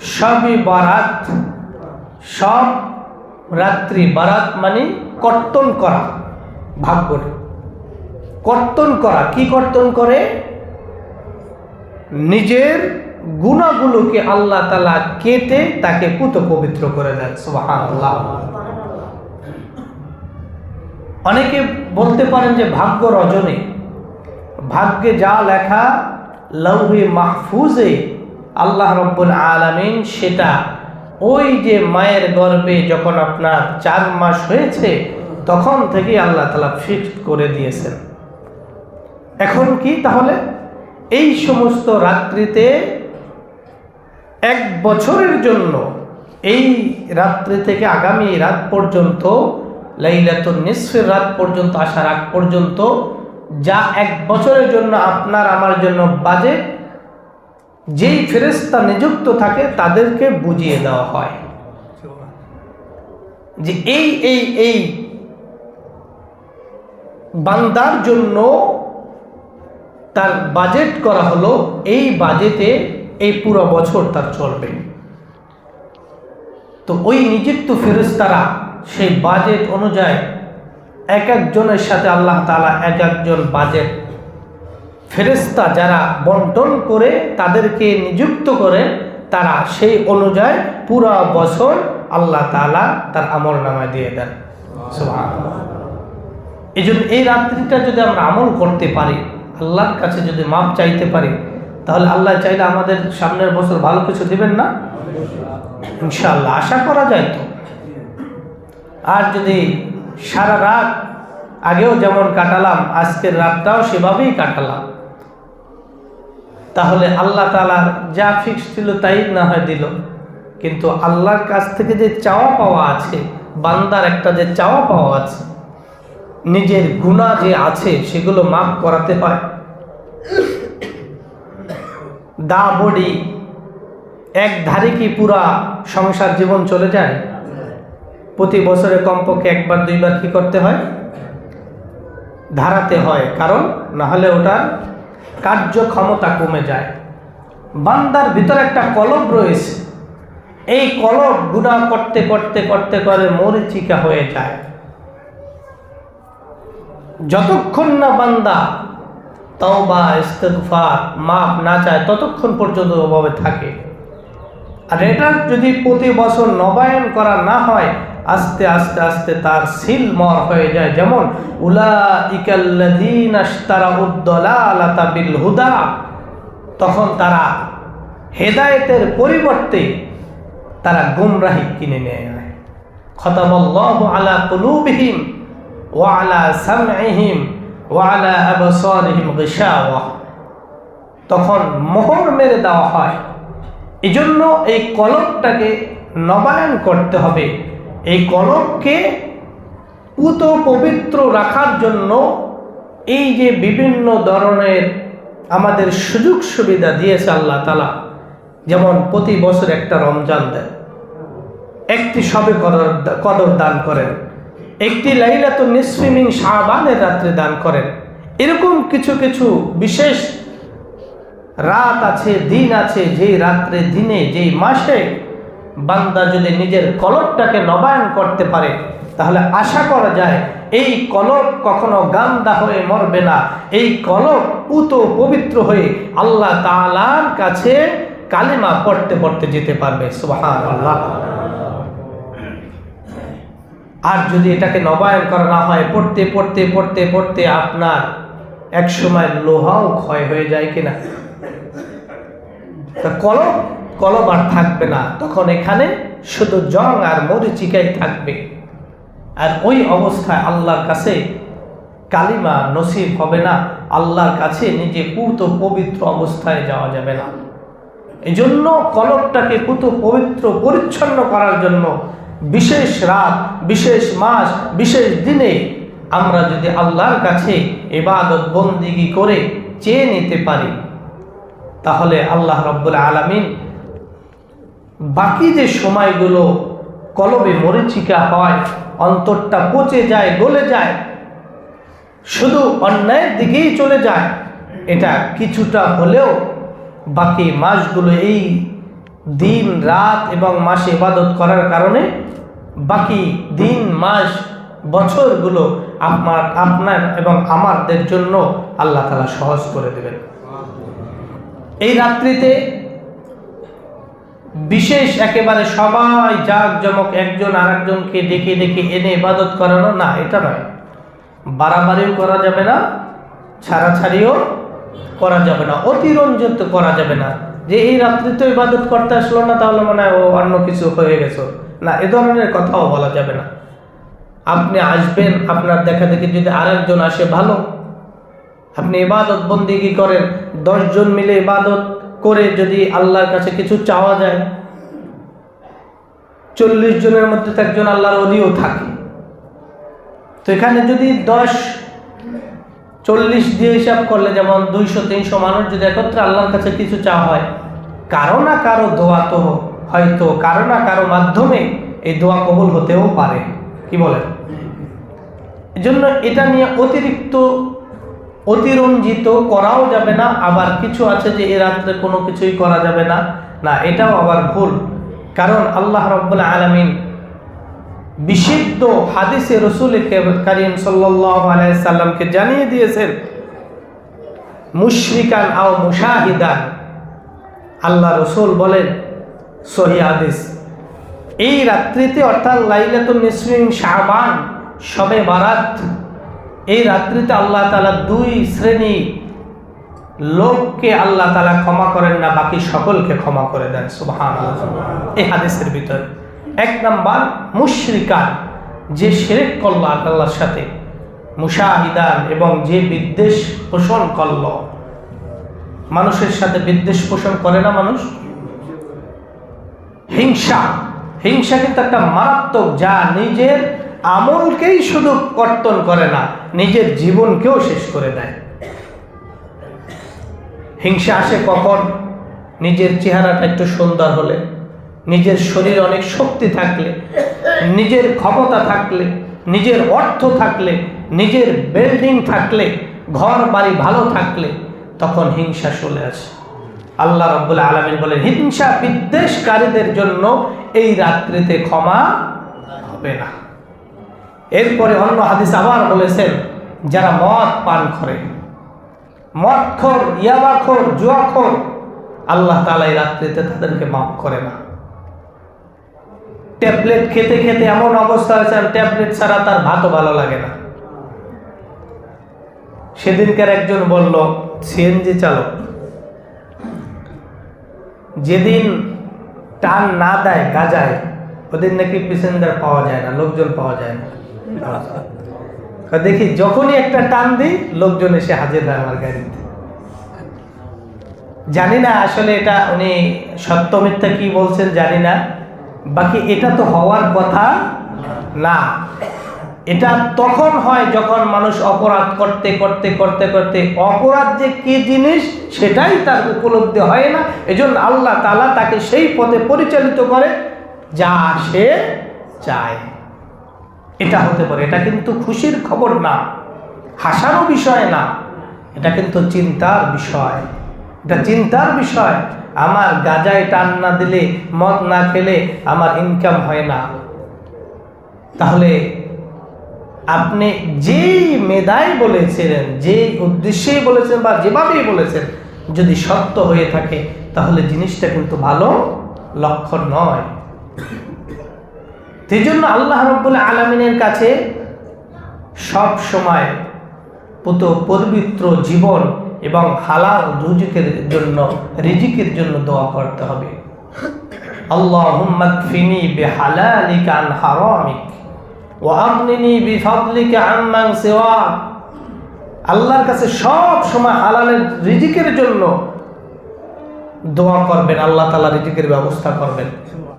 সবই বারাত, সব রাত্রি বারাত মানে কর্তন করা, ভাগ করে। কর্তন করা, কি কর্তন করে? নিজের গুণাগুলোকে আল্লাহ তালা কেটে তাকে পুত পবিত্র করে দেন, সুবহানাল্লাহ। অনেকে বলতে পারেন যে ভাগ্য রজনী। ভাগ্যে যা লেখা, লৌহে মাহফুজে আল্লাহ রব্বুল আলামিন সেটা ওই যে মায়ের গর্ভে যখন আপনার চার মাস হয়েছে, তখন থেকেই আল্লাহ তালা ফিক্সড করে দিয়েছেন। এখন কি তাহলে? এই সমস্ত রাত্রিতে এক বছরের জন্য এই রাত্রি থেকে আগামী রাত পর্যন্ত, লাইলাতুন নিসফের রাত পর্যন্ত, আসার আগ পর্যন্ত, যা এক বছরের জন্য আপনার, আমার জন্য বাজেট যেই ফেরেস্তা নিযুক্ত থাকে তাদেরকে বুঝিয়ে দেওয়া হয়। যে এই এই এই বান্দার জন্য তার বাজেট করা হলো, এই বাজেটে এই পুরো বছর তার চলবে। তো ওই নিযুক্ত ফেরেস্তারা সেই বাজেট অনুযায়ী এক একজনের সাথে আল্লাহ তালা এক একজন বাজেট ফেরেস্তা যারা বন্টন করে তাদেরকে নিযুক্ত করে, তারা সেই অনুযায়ী পুরা বছর আল্লাহ তালা তার আমল নামায় দিয়ে দেন। এই জন্য এই রাত্রিটা যদি আমরা আমল করতে পারি, আল্লাহর কাছে যদি মাপ চাইতে পারি, তাহলে আল্লাহ চাইলে আমাদের সামনের বছর ভালো কিছু দিবেন না? ইনশাআল্লাহ, আশা করা যায় তো। আর যদি সারা রাত আগেও যেমন কাটালাম, আজকের রাতটাও সেভাবেই কাটালাম তাহলে আল্লাহ তালার যা ফিক্স ছিল তাই না হয় দিল। কিন্তু আল্লাহর কাছ থেকে যে চাওয়া পাওয়া আছে, বান্দার একটা যে চাওয়া পাওয়া আছে, নিজের গুণা যে আছে সেগুলো মাফ করাতে হয়। দা বডি এক ধারে কি পুরা সংসার জীবন চলে যায়? প্রতি বছরে কমপক্ষে একবার, দুইবার কি করতে হয়? ধারাতে হয়। কারণ না হলে ওটার কার্যক্ষমতা কমে যায়। বান্দার ভিতরে একটা কলব রয়েছে। এই কলব গুণা করতে করতে করতে, করে মরিচিকা হয়ে যায়। যতক্ষণ না বান্দা তওবা, ইস্তেগফার মাপ না চায়, ততক্ষণ পর্যন্ত ওভাবে থাকে। আর এটার যদি প্রতি বছর নবায়ন করা না হয় আস্তে আস্তে আস্তে তার সিল মর হয়ে যায়। যেমন উলা বিল হুদা তখন তারা হেদায়েতের পরিবর্তে তারা গুমরাহি কিনে নিয়ে তখন মোহর মেরে দেওয়া হয়। এই জন্য এই কলমটাকে নবায়ন করতে হবে। এই কলককে পুত পবিত্র রাখার জন্য এই যে বিভিন্ন ধরনের আমাদের সুযোগ সুবিধা দিয়েছে আল্লাহ তালা যেমন প্রতি বছর একটা রমজান দেয়। একটি সবে কদর কদর দান করেন। একটি লাইলাত নিসফিমিং শাহবানের রাত্রে দান করেন। এরকম কিছু কিছু বিশেষ রাত আছে, দিন আছে, যেই রাত্রে, দিনে, যেই মাসে বান্দা যদি নিজের কলবটাকে নবায়ন করতে পারে, তাহলে আশা করা যায় এই কলব কখনো গান্দা হয়ে মরবে না। এই কলব পুত পবিত্র হয়ে আল্লাহ তালার কাছে কালিমা পড়তে পড়তে যেতে পারবে। আল্লাহ আর যদি এটাকে নবায়ন করা না হয়, পড়তে পড়তে পড়তে পড়তে আপনার এক সময় লোহাও ক্ষয় হয়ে যায় কিনা? তা কলব আর থাকবে না। তখন এখানে শুধু জং আর মরিচিকাই থাকবে। আর ওই অবস্থায় আল্লাহর কাছে কালিমা নসিব হবে না। আল্লাহর কাছে নিজে পুত পবিত্র অবস্থায় যাওয়া যাবে না। এই জন্য কলবটাকে পুত পবিত্র পরিচ্ছন্ন করার জন্য বিশেষ রাত, বিশেষ মাস, বিশেষ দিনে আমরা যদি আল্লাহর কাছে এবাদত বন্দিগি করে চেয়ে নিতে পারি, তাহলে আল্লাহ রব্বুল আলমিন বাকি যে সময়গুলো কলবে মরিচিকা হয়, অন্তরটা পচে যায়, গলে যায়, শুধু অন্যায়ের দিকেই চলে যায়, এটা কিছুটা হলেও বাকি মাসগুলো এই দিন, রাত এবং মাসে ইবাদত করার কারণে বাকি দিন, মাস, বছরগুলো আপনার আপনার এবং আমাদের জন্য আল্লাহ তালা সহজ করে দেবেন। এই রাত্রিতে বিশেষ একেবারে সবাই জাক জমক একজন আরেকজনকে ডেকে ডেকে এনে ইবাদত করানো, না, এটা নয়। বাড়াবাড়িও করা যাবে না, ছাড়াছাড়িও করা যাবে না, অতিরঞ্জিত করা যাবে না। যে এই রাত্রি তো ইবাদত করতে আসলো না, তাহলে মনে হয়, ও, অন্য কিছু হয়ে গেছে। না, এ ধরনের কথাও বলা যাবে না। আপনি আসবেন, আপনার দেখা দেখি যদি আরেকজন আসে, ভালো। আপনি ইবাদত বন্দিগি করেন, দশজন মিলে ইবাদত করে যদি আল্লাহর কাছে কিছু চাওয়া যায়, চল্লিশ জনের মধ্যে তো একজন আল্লাহর অলিও থাকে। তো এখানে যদি দশ, চল্লিশ দিয়ে হিসাব করলে যেমন দুইশো, তিনশো মানুষ যদি একত্রে আল্লাহর কাছে কিছু চাওয়া হয়, কারও না কারও দোয়া তো হয়তো, কারও না কারও মাধ্যমে এই দোয়া কবুল হতেও পারে। কি বলেন? এজন্য এটা নিয়ে অতিরিক্ত অতিরঞ্জিত করাও যাবে না, আবার কিছু আছে যে এ রাত্রে কোনো কিছুই করা যাবে না। না, এটাও আবার ভুল। কারণ আল্লাহ রব্বুল আলমিন বিশুদ্ধ হাদিসে রসুল করিম সাল্লামকে জানিয়ে দিয়েছেন, মুশরিকান আও মুশাহিদান। আল্লাহ রসুল বলেন, সহি হাদিস। এই রাত্রিতে অর্থাৎ লাইলাতুল নিসরিন শাহবান সবে বারাত এই রাত্রিতে আল্লাহ তালা দুই শ্রেণি লোককে আল্লাহ তালা ক্ষমা করেন না, বাকি সকলকে ক্ষমা করে দেন। সুবহান এই হাদিসের ভিতরে। এক নাম্বার, মুশরিকান, যে শেরেক করল আল্লাহর সাথে, মুশাহিদান এবং যে বিদ্বেষ পোষণ করল। মানুষের সাথে বিদ্বেষ পোষণ করে না মানুষ? হিংসা। হিংসা কিন্তু একটা মারাত্মক, যা নিজের আমলকেই শুধু কর্তন করে না, নিজের জীবনকেও শেষ করে দেয়। হিংসা আসে কখন? নিজের চেহারাটা একটু সুন্দর হলে, নিজের শরীর অনেক শক্তি থাকলে, নিজের ক্ষমতা থাকলে, নিজের অর্থ থাকলে, নিজের বিল্ডিং থাকলে, ঘর বাড়ি ভালো থাকলে, তখন হিংসা চলে আসে। আল্লাহ রব্বুল আলমিন বলেন, হিংসা বিদ্বেষকারীদের জন্য এই রাত্রিতে ক্ষমা হবে না। এরপরে অন্য হাদিস আবার বলেছেন, যারা মদ পান করে মদখোর ইয়াবাখোর জুয়াখোর আল্লাহ তালা এই রাত্রিতে তাদেরকে মাফ করে না। ট্যাবলেট খেতে খেতে এমন অবস্থা হয়েছে ট্যাবলেট ছাড়া তার ভাতও ভালো লাগে না। সেদিনকার একজন বলল, সিএনজি চালক, যেদিন টান না দেয় গাজায়, ওদিন নাকি প্যাসেঞ্জার পাওয়া যায় না, লোকজন পাওয়া যায় না। দেখি, যখনই একটা টান দিই, লোকজন এসে হাজির হয় আমার গাড়িতে। জানি না আসলে এটা উনি সত্য মিথ্যা কি বলছেন, জানি না। বাকি এটা তো হওয়ার কথা না। এটা তখন হয় যখন মানুষ অপরাধ করতে করতে করতে করতে অপরাধ যে কি জিনিস, সেটাই তার উপলব্ধি হয় না। এজন্য আল্লাহ তালা তাকে সেই পথে পরিচালিত করে, যা সে চায়। এটা হতে পারে। এটা কিন্তু খুশির খবর না, হাসারও বিষয় না, এটা কিন্তু চিন্তার বিষয়। এটা চিন্তার বিষয়। আমার গাজায় টান না দিলে, মদ না খেলে আমার ইনকাম হয় না। তাহলে আপনি যেই মেধায় বলেছিলেন, যেই উদ্দেশ্যেই বলেছেন বা যেভাবেই বলেছেন, যদি সত্য হয়ে থাকে, তাহলে জিনিসটা কিন্তু ভালো লক্ষণ নয়। জন্য আল্লাহ রব্বুল আলমিনের কাছে সব সময় পুত পবিত্র জীবন এবং হালাল রুজিকের জন্য, রিজিকের জন্য দোয়া করতে হবে। আল্লাহর কাছে সব সময় হালালের, রিজিকের জন্য দোয়া করবেন, আল্লাহ তাআলা রিজিকের ব্যবস্থা করবেন।